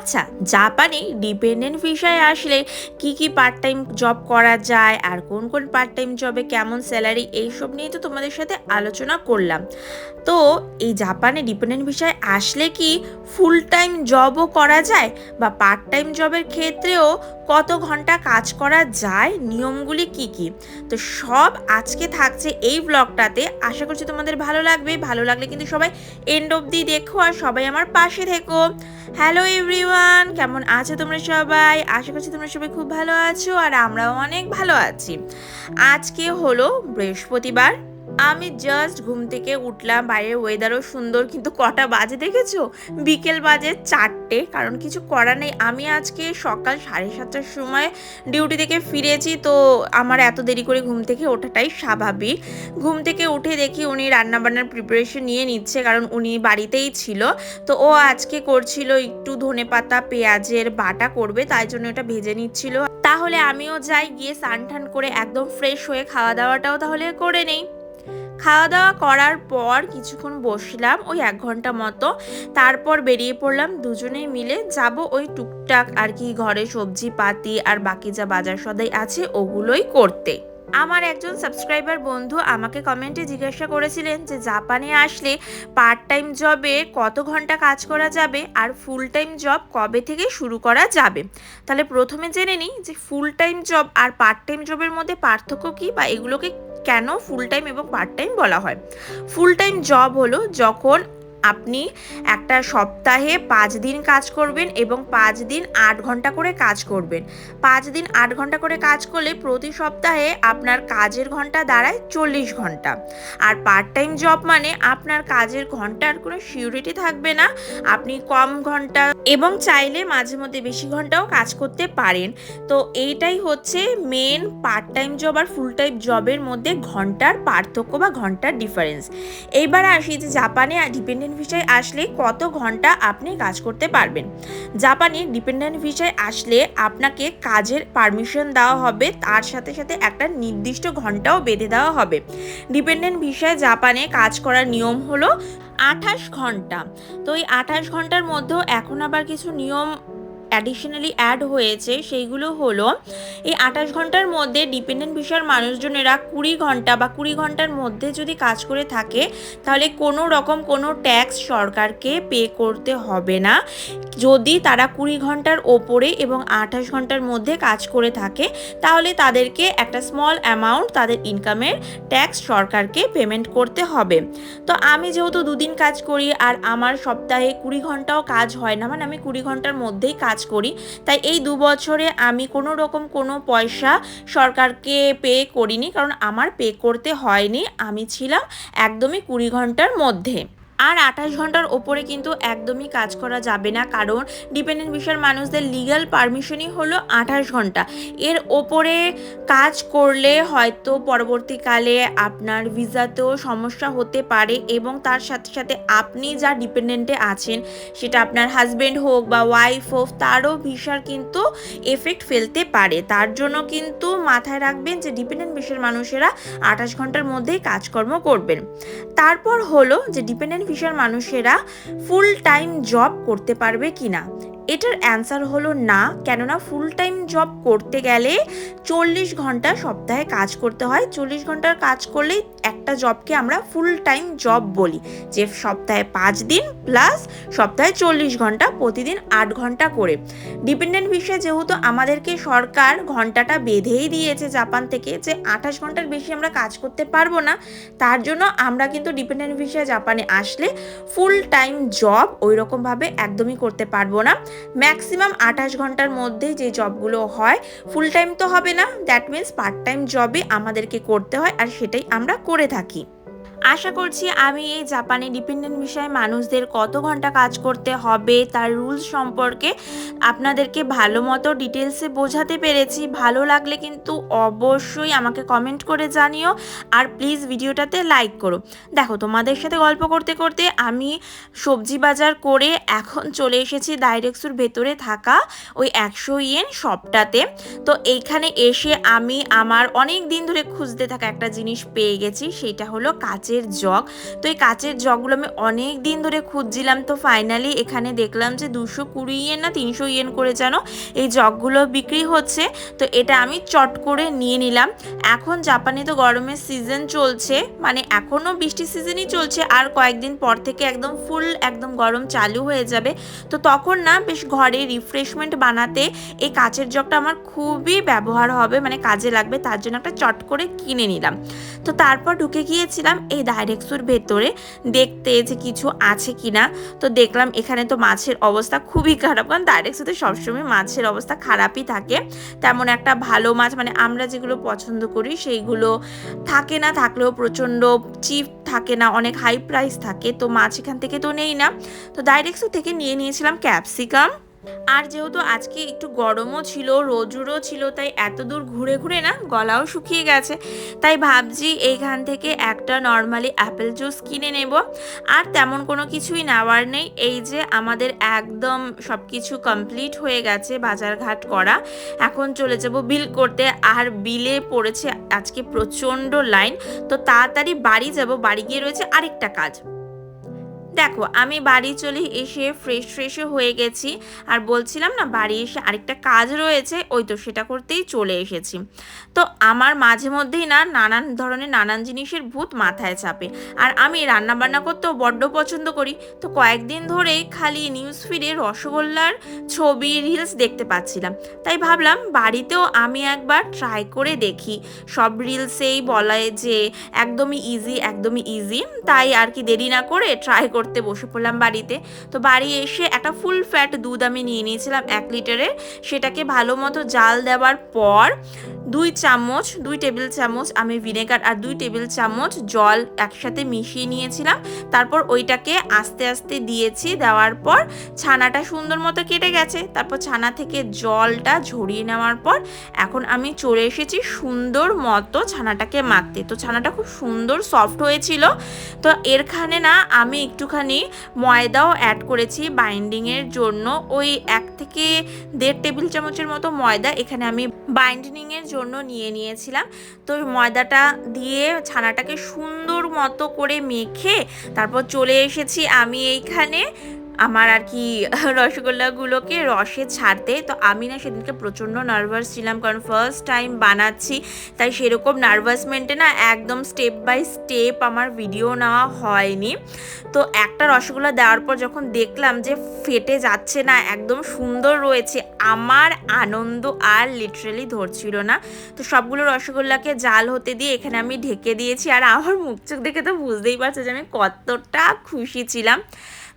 আচ্ছা জাপানে ডিপেন্ডেন্ট ভিসায় আসলে কি কি পার্ট টাইম জব করা যায় আর কোন কোন পার্ট টাইম জবে কেমন স্যালারি এইসব নিয়ে তো তোমাদের সাথে আলোচনা করলাম। তো এই জাপানে ডিপেন্ডেন্ট ভিসায় আসলে কি ফুল টাইম জবও করা যায় বা পার্ট টাইম জবের ক্ষেত্রেও কত ঘণ্টা কাজ করা যায়, নিয়মগুলি কি কি? তো সব আজকে থাকছে এই ব্লগটাতে আশা করছি তোমাদের ভালো লাগবে। ভালো লাগলে কিন্তু সবাই এন্ড অবধি দেখো আর সবাই আমার পাশে থেকো। হ্যালো এভরিওয়ান কেমন আছো তোমরা সবাই? আশা করছি তোমরা সবাই খুব ভালো আছো আর আমরাও অনেক ভালো আছি। আজকে হলো বৃহস্পতিবার। আমি জাস্ট ঘুম থেকে উঠলাম, বাইরের ওয়েদারও সুন্দর, কিন্তু কটা বাজে দেখেছ? বিকেল বাজে চারটে, কারণ কিছু করার নেই। আমি আজকে সকাল সাড়ে সাতটার সময় ডিউটি থেকে ফিরেছি, তো আমার এত দেরি করে ঘুম থেকে ওঠাটাই স্বাভাবিক। ঘুম থেকে উঠে দেখি উনি রান্নাবান্নার প্রিপারেশন নিয়ে নিচ্ছে, কারণ উনি বাড়িতেই ছিল। তো ও আজকে করছিল একটু ধনে পাতা, পেঁয়াজের বাটা করবে, তাই জন্য এটা ভেজে নিচ্ছিল। তাহলে আমিও যাই, গিয়ে টান করে একদম ফ্রেশ হয়ে খাওয়া দাওয়াটাও তাহলে করে নেই। খাওয়া দাওয়া করার পর কিছুক্ষণ বসলাম ওই এক ঘণ্টা মতো। তারপর বেরিয়ে পড়লাম দুজনেই মিলে। যাব ওই টুকটাক আর কি ঘরে সবজি পাতি আর বাকি যা বাজার সদাই আছে ওগুলোই করতে। আমার একজন সাবস্ক্রাইবার বন্ধু আমাকে কমেন্টে জিজ্ঞাসা করেছিলেন যে, জাপানে আসলে পার্ট টাইম জবে কত ঘণ্টা কাজ করা যাবে আর ফুল টাইম জব কবে থেকে শুরু করা যাবে? তাহলে প্রথমে জেনে নিই যে ফুল টাইম জব আর পার্ট টাইম জবের মধ্যে পার্থক্য কী বা এগুলোকে কেন ফুল টাইম এবং পার্ট টাইম বলা হয়? ফুল টাইম জব হলো যখন আপনি একটা সপ্তাহে পাঁচ দিন কাজ করবেন এবং পাঁচ দিন আট ঘণ্টা করে কাজ করবেন। পাঁচ দিন আট ঘণ্টা করে কাজ করলে প্রতি সপ্তাহে আপনার কাজের ঘণ্টা দাঁড়ায় চল্লিশ ঘণ্টা। আর পার্ট টাইম জব মানে আপনার কাজের ঘণ্টার কোনো সিউরিটি থাকবে না, আপনি কম ঘণ্টা এবং চাইলে মাঝে মধ্যে বেশি ঘন্টাও কাজ করতে পারেন। তো এইটাই হচ্ছে মেন পার্ট টাইম জব আর ফুল টাইম জবের মধ্যে ঘণ্টার পার্থক্য বা ঘণ্টার ডিফারেন্স এইবার আসি যে জাপানে ডিপেন্ডেন্ট ভিসায় আসলে কত ঘণ্টা আপনি কাজ করতে পারবেন? জাপানে ডিপেন্ডেন্ট ভিসায় আসলে আপনাকে কাজের পারমিশন দেওয়া হবে, তার সাথে সাথে একটা নির্দিষ্ট ঘন্টাও বেঁধে দেওয়া হবে। ডিপেন্ডেন্ট ভিসায় জাপানে কাজ করার নিয়ম হলো আঠাশ ঘণ্টা। তো এই আঠাশ ঘণ্টার মধ্যেও এখন আবার কিছু নিয়ম অ্যাডিশনালি অ্যাড হয়েছে, সেইগুলো হলো, এই আঠাশ ঘণ্টার মধ্যে ডিপেন্ডেন্ট বিষয়ের মানুষজনেরা কুড়ি ঘণ্টা বা কুড়ি ঘণ্টার মধ্যে যদি কাজ করে থাকে, তাহলে কোনো রকম কোনো ট্যাক্স সরকারকে পে করতে হবে না। যদি তারা কুড়ি ঘণ্টার ওপরে এবং আঠাশ ঘণ্টার মধ্যে কাজ করে থাকে, তাহলে তাদেরকে একটা স্মল অ্যামাউন্ট তাদের ইনকামের ট্যাক্স সরকারকে পেমেন্ট করতে হবে। তো আমি যেহেতু দুদিন কাজ করি আর আমার সপ্তাহে কুড়ি ঘন্টাও কাজ হয় না মানে আমি কুড়ি ঘণ্টার মধ্যেই কাজ করি। তাই এই দু বছরে আমি কোনো রকম কোনো পয়সা সরকারকে পে করিনি, কারণ আমার পে করতে হয়নি। আমি ছিলাম একদমই কুড়ি ঘণ্টার মধ্যে। আর আঠাশ ঘণ্টার ওপরে কিন্তু একদমই কাজ করা যাবে না। কারণ ডিপেন্ডেন্ট বিষয়ের মানুষদের লিগাল পারমিশনই হলো আঠাশ ঘণ্টা। এর ওপরে কাজ করলে হয়তো পরবর্তীকালে আপনার ভিসাতেও সমস্যা হতে পারে এবং তার সাথে সাথে আপনি যা ডিপেন্ডেন্টে আছেন, সেটা আপনার হাজব্যান্ড হোক বা ওয়াইফ হোক, তারও ভিসার কিন্তু এফেক্ট ফেলতে পারে। তার জন্য কিন্তু মাথায় রাখবেন যে ডিপেন্ডেন্ট বিষয়ের মানুষেরা আঠাশ ঘণ্টার মধ্যেই কাজকর্ম করবেন। তারপর হলো যে ডিপেন্ডেন্ট ভিসার মানুষেরা ফুল টাইম জব করতে পারবে কি না এটার অ্যান্সার হলো না। কেননা ফুল টাইম জব করতে গেলে চল্লিশ ঘণ্টা সপ্তাহে কাজ করতে হয়। চল্লিশ ঘণ্টার কাজ করলেই একটা জবকে আমরা ফুল টাইম জব বলি। যে সপ্তাহে পাঁচ দিন প্লাস সপ্তাহে চল্লিশ ঘণ্টা, প্রতিদিন আট ঘণ্টা করে। ডিপেন্ডেন্ট বিষয়ে যেহেতু আমাদেরকে সরকার ঘন্টাটা বেঁধেই দিয়েছে জাপান থেকে যে আঠাশ ঘণ্টার বেশি আমরা কাজ করতে পারব না, তার জন্য আমরা কিন্তু ডিপেন্ডেন্ট বিষয়ে জাপানে আসলে ফুল টাইম জব ওই রকমভাবে একদমই করতে পারব না। ম্যাক্সিমাম আঠাশ ঘণ্টার মধ্যে যে জবগুলো হয় ফুল টাইম তো হবে না। দ্যাট মিন্স পার্ট টাইম জবই আমাদেরকে করতে হয় আর সেটাই আমরা করে থাকি। আশা করছি আমি এই জাপানে ডিপেন্ডেন্ট বিষয়ে মানুষদের কত ঘণ্টা কাজ করতে হবে, তার রুলস সম্পর্কে আপনাদেরকে ভালো মতো ডিটেলসে বোঝাতে পেরেছি। ভালো লাগলে কিন্তু অবশ্যই আমাকে কমেন্ট করে জানিও আর প্লিজ ভিডিওটাতে লাইক করো। দেখো, তোমাদের সাথে গল্প করতে করতে আমি সবজি বাজার করে এখন চলে এসেছি ডাইরেক্সুর ভেতরে থাকা ওই একশো ইয়েন শপটাতে। তো এইখানে এসে আমি আমার অনেক দিন ধরে খুঁজতে থাকা একটা জিনিস পেয়ে গেছি, সেটা হলো কাচের কাচের জগ। তো এই কাচের জগগুলো আমি অনেক দিন ধরে খুঁজছিলাম। তো ফাইনালি এখানে দেখলাম যে দুশো কুড়ি ইয়েন না তিনশো ইয়েন করে যেন এই জগগুলো বিক্রি হচ্ছে। তো এটা আমি চট করে নিয়ে নিলাম। এখন জাপানে তো গরমের সিজন চলছে। মানে এখনও বৃষ্টির সিজনই চলছে। আর কয়েকদিন পর থেকে একদম ফুল একদম গরম চালু হয়ে যাবে। তো তখন না বেশ ঘরে রিফ্রেশমেন্ট বানাতে এই কাচের জগটা আমার খুবই ব্যবহার হবে। মানে কাজে লাগবে। তার জন্য একটা চট করে কিনে নিলাম। তো তারপর ঢুকে গিয়েছিলাম এই ডাইরেক্সুর ভেতরে দেখতে যে কিছু আছে কিনা। তো দেখলাম এখানে তো মাছের অবস্থা খুবই খারাপ, কারণ ডাইরেক্সুতে সবসময় মাছের অবস্থা খারাপই থাকে। তেমন একটা ভালো মাছ মানে আমরা যেগুলো পছন্দ করি সেইগুলো থাকে না, থাকলেও প্রচণ্ড চিপ থাকে না, অনেক হাই প্রাইস থাকে। তো মাছ এখান থেকে তো নেই না। তো ডাইরেক্সো থেকে নিয়ে নিয়েছিলাম ক্যাপসিকাম আর যেহেতু আজকে একটু গরমও ছিল রোজুরও ছিল, তাই এত দূর ঘুরে ঘুরে না গলাও শুকিয়ে গেছে। তাই ভাবছি এইখান থেকে একটা নর্মালি অ্যাপেল জুস কিনে নেব। আর তেমন কোনো কিছুই নেওয়ার নেই। এই যে আমাদের একদম সব কিছু কমপ্লিট হয়ে গেছে বাজারঘাট করা। এখন চলে যাব বিল করতে। আর বিলে পড়েছে আজকে প্রচণ্ড লাইন তো তাড়াতাড়ি বাড়ি যাব। বাড়ি গিয়ে রয়েছে আরেকটা কাজ। দেখো, আমি বাড়ি চলে এসে ফ্রেশ ফ্রেশও হয়ে গেছি। আর বলছিলাম না, বাড়ি এসে আরেকটা কাজ রয়েছে, ওই তো সেটা করতেই চলে এসেছি। তো আমার মাঝে মধ্যেই না, নানান ধরনের নানান জিনিসের ভূত মাথায় চাপে। আর আমি রান্না বান্না করতেও বড্ড পছন্দ করি। তো কয়েকদিন ধরেই খালি নিউজ ফিডে রসগোল্লার ছবি রিলস দেখতে পাচ্ছিলাম। তাই ভাবলাম, বাড়িতেও আমি একবার ট্রাই করে দেখি। সব রিলসেই বলায় যে, একদমই ইজি একদমই ইজি তাই আর কি দেরি না করে ট্রাই করতে বসে পড়লাম বাড়িতে। তো বাড়ি এসে একটা ফুল ফ্যাট দুধ আমি নিয়ে নিয়েছিলাম এক লিটারের সেটাকে ভালো মতো জাল দেওয়ার পর দুই চামচ, দুই টেবিল চামচ আমি ভিনেগার আর দুই টেবিল চামচ জল একসাথে মিশিয়ে নিয়েছিলাম। তারপর ওইটাকে আস্তে আস্তে দিয়েছি, দেওয়ার পর ছানাটা সুন্দর মতো কেটে গেছে। তারপর ছানা থেকে জলটা ঝরিয়ে নেওয়ার পর এখন আমি চলে এসেছি সুন্দর মতো ছানাটাকে মাখতে। তো ছানাটা খুব সুন্দর সফট হয়েছিল। তো এরখানে না আমি একটুখানি ময়দাও অ্যাড করেছি বাইন্ডিংয়ের জন্য। ওই এক থেকে দেড় টেবিল চামচের মতো ময়দা এখানে আমি বাইন্ডিংয়ের জন্য নিয়ে নিয়েছিলাম। তো ময়দাটা দিয়ে ছানাটাকে সুন্দর মতো করে মেখে তারপর চলে এসেছি আমি এইখানে। আমার আর কি রসগোল্লাগুলোকে রসে ছাড়তে, তো আমি না সেদিনকে প্রচণ্ড নার্ভাস ছিলাম কারণ ফার্স্ট টাইম বানাচ্ছি, তাই সেরকম নার্ভাসমেন্টে না একদম স্টেপ বাই স্টেপ আমার ভিডিও নেওয়া হয়নি। তো একটা রসগোল্লা দেওয়ার পর যখন দেখলাম যে ফেটে যাচ্ছে না, একদম সুন্দর রয়েছে, আমার আনন্দ আর লিটারেলি ধরছিল না। তো সবগুলো রসগোল্লাকে জাল হতে দিয়ে এখানে আমি ঢেকে দিয়েছি, আর আমার মুখ চোখ দেখে তো বুঝতেই পারছ যে আমি কতটা খুশি ছিলাম।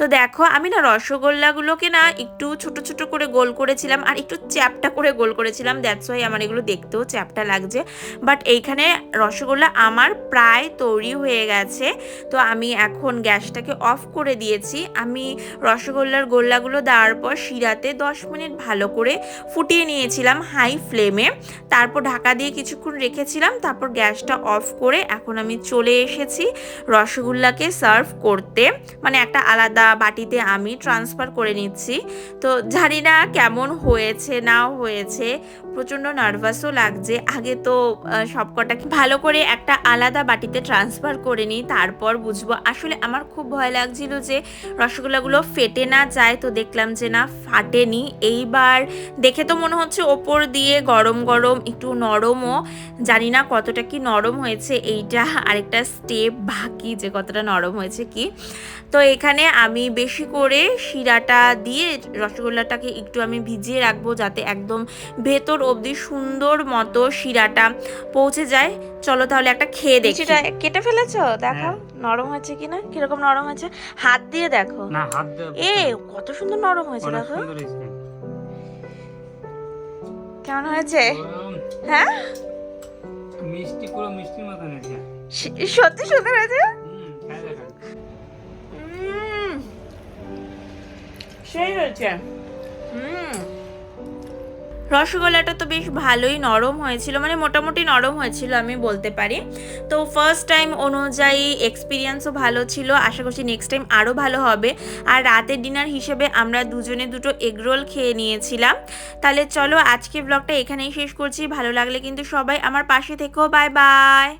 তো দেখো, আমি না রসগোল্লাগুলোকে না একটু ছোট ছোট করে গোল করেছিলাম আর একটু চ্যাপটা করে গোল করেছিলাম। দ্যাটস ওয়াই আমার এগুলো দেখতেও চ্যাপটা লাগছে। বাট এইখানে রসগোল্লা আমার প্রায় তৈরি হয়ে গেছে। তো আমি এখন গ্যাসটাকে অফ করে দিয়েছি। আমি রসগোল্লার গোল্লাগুলো দেওয়ার পর শিরাতে দশ মিনিট ভালো করে ফুটিয়ে নিয়েছিলাম হাই ফ্লেমে তারপর ঢাকা দিয়ে কিছুক্ষণ রেখেছিলাম। তারপর গ্যাসটা অফ করে এখন আমি চলে এসেছি রসগোল্লাকে সার্ভ করতে। মানে একটা আলাদা বাটিতে আমি ট্রান্সফার করে নিচ্ছি। তো জানি না কেমন হয়েছে না হয়েছে। প্রচণ্ড নার্ভাসও লাগছে। আগে তো সবকটাকে ভালো করে একটা আলাদা বাটিতে ট্রান্সফার করে নিই, তারপর বুঝব। আসলে আমার খুব ভয় লাগছিল যে রসগোল্লাগুলো ফেটে না যায়, তো দেখলাম যে না, ফাটেনি। এইবার দেখে তো মনে হচ্ছে ওপর দিয়ে গরম গরম, একটু নরমও। জানি না কতটা কি নরম হয়েছে, এইটা আরেকটা স্টেপ বাকি যে কতটা নরম হয়েছে কি। তো এখানে আমি বেশি করে শিরাটা দিয়ে রসগোল্লাটাকে একটু আমি ভিজিয়ে রাখব, যাতে একদম ভেতর অবধি সুন্দর মতো শিরাটা পৌঁছে যায়। চলো তাহলে একটা খেয়ে দেখি। কেটে ফেলেছো? দেখো নরম হয়েছে কিনা? কীরকম নরম হয়েছে? হাত দিয়ে দেখো। না হাত দেওয়া এ কত সুন্দর নরম হয়েছে দেখো। কেমন হয়েছে? হ্যাঁ? মিষ্টি পুরো মিষ্টির মতন হয়েছে। সত্যি সুন্দর হয়েছে? দেখা। সেই হয়েছে। হুম রসগোল্লাটা তো বেশ ভালোই নরম হয়েছিল মানে মোটামুটি নরম হয়েছিল আমি বলতে পারি। তো ফার্স্ট টাইম অনুযায়ী এক্সপিরিয়েন্সও ভালো ছিল, আশা করছি নেক্সট টাইম আরও ভালো হবে। আর রাতের ডিনার হিসেবে আমরা দুজনে দুটো এগরোল খেয়ে নিয়েছিলাম। তাহলে চলো আজকে ব্লগটা এখানেই শেষ করছি, ভালো লাগলে কিন্তু সবাই আমার পাশে থেকেও বাই বাই